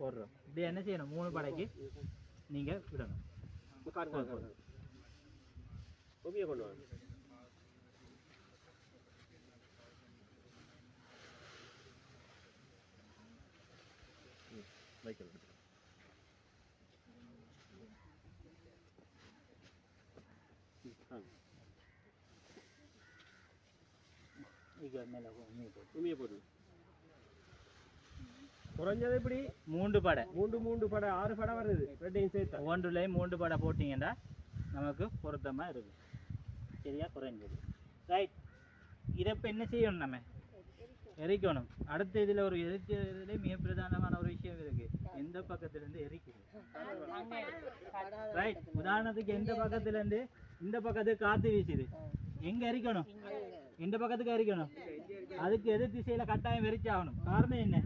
போடுறோம் இப்படி என்ன செய்யணும் மூணு படைக்கு நீங்க விடணும் உட்காருங்க உட்காருங்க. கோபியை கொண்டு வாங்க வைக்கணும் இங்க மேல உண்மையை போடு. போடு குறைஞ்சது இப்படி மூன்று படை. மூன்று மூன்று படம் ஆறு படம் வருது. ரெண்டையும் சேர்த்தா. ஒவ்வொன்றுலேயும் மூன்று படை போட்டிங்கன்னா நமக்கு பொருத்தமாக இருக்கும் சரியா குறைஞ்சது. ரைட் இதை இப்போ என்ன செய்யணும் நம்ம? எரிக்கணும். அடுத்த இதில் ஒரு எரிக்கிறதுல மிக பிரதானமான ஒரு விஷயம் இருக்கு. எந்த பக்கத்துலேருந்து எரிக்கிறது? ரைட் உதாரணத்துக்கு எந்த பக்கத்துலேருந்து? இந்த பக்கத்துக்கு காற்று வீசுது. எங்க எரிக்கணும்? எந்த பக்கத்துக்கு எரிக்கணும். அதுக்கு எதிர் திசையில கட்டாயம் எரிச்சாகணும். காரணம் என்ன?